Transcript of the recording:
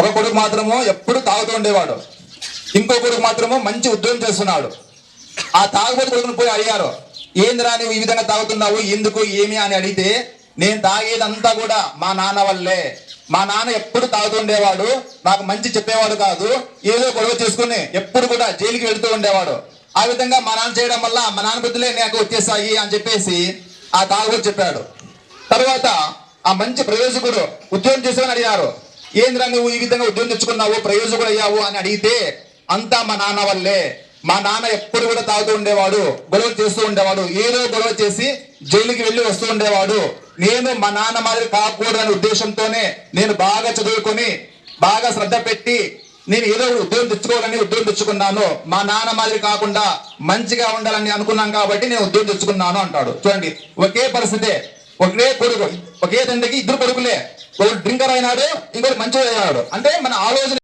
ఒక కొడుకు మాత్రము ఎప్పుడు తాగుతూ ఉండేవాడు. ఇంకో కొడుకు మాత్రము మంచి ఉద్యోగం చేస్తున్నాడు. ఆ తాగుబోతు కొడుకును పోయి అడిగారు ఏందిరా నువ్వు ఈ విధంగా తాగుతున్నావు? ఎందుకు? ఏమి? అని అడిగితే నేను తాగేదంతా కూడా మా నాన్న వల్లే. మా నాన్న ఎప్పుడు తాగుతూ ఉండేవాడు. నాకు మంచి చెప్పేవాడు కాదు. ఏదో గొడవ చేసుకుని ఎప్పుడు కూడా జైలుకి వెళుతూ ఉండేవాడు. ఆ విధంగా మా నాన్న చేయడం వల్ల మా నాన్న బుద్ధులే నాకు వచ్చేసాయి అని చెప్పేసి ఆ తాగుబోతు చెప్పాడు. తర్వాత ఆ మంచి ప్రయోజకుడు ఉద్యోగం చేసేవని అడిగారు ఏంద్రా నువ్వు ఈ విధంగా ఉద్యోగం తెచ్చుకున్నావు? ప్రయోజకుడు అయ్యావు అని అడిగితే అంతా మా నాన్న వల్లే. మా నాన్న ఎప్పుడు కూడా తాగుతూ ఉండేవాడు గొడవ చేస్తూ ఉండేవాడు ఏదో గొడవ చేసి జైలుకి వెళ్ళి వస్తూ ఉండేవాడు. నేను మా నాన్న మాదిరి కాకూడదనే ఉద్దేశంతోనే నేను బాగా చదువుకొని బాగా శ్రద్ధ పెట్టి నేను ఏదో ఉద్యోగం తెచ్చుకోవాలని ఉద్యోగం తెచ్చుకున్నాను. మా నాన్న మాదిరి కాకుండా మంచిగా ఉండాలని అనుకున్నాం కాబట్టి నేను ఉద్యోగం తెచ్చుకున్నాను అంటాడు. చూడండి ఒకే పరిస్థితే ఒకే కొడుకు ఒకే తండ్రికి ఇద్దరు కొడుకులే. ఒకడు డ్రింకర్ అయినాడు ఇంకోటి మంచిగా అయినాడు. అంటే మన ఆలోచన